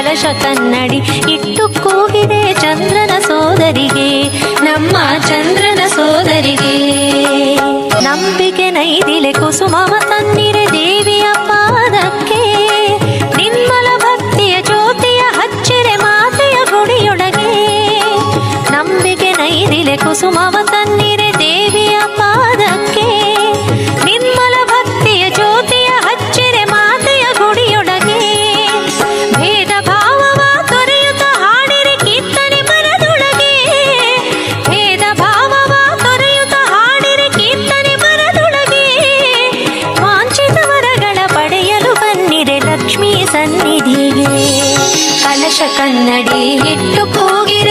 ಕಲಶ ಕನ್ನಡಿ ಇಟ್ಟು ಕೂಗಿದೆ ಚಂದ್ರನ ಸೋದರಿಗೆ, ನಮ್ಮ ಚಂದ್ರನ ಸೋದರಿಗೆ. ನಂಬಿಕೆ ನೈದಿಲೆ ಕುಸುಮವ ತನ್ನಿರೆ ದೇವಿಯ ಪಾದಕ್ಕೆ, ನಿಮ್ಮಲ ಭಕ್ತಿಯ ಜ್ಯೋತಿಯ ಹಚ್ಚಿರೆ ಮಾತೆಯ ಗುಡಿಯೊಳಗೆ. ನಂಬಿಕೆ ನೈದಿಲೆ ಕುಸುಮವ ತನ್ನಿರೆ ದೇವಿಯ ಪಾದಕ್ಕೆ ಕನ್ನಡಿ ಇಟ್ಟು ಕೂಗಿರೆ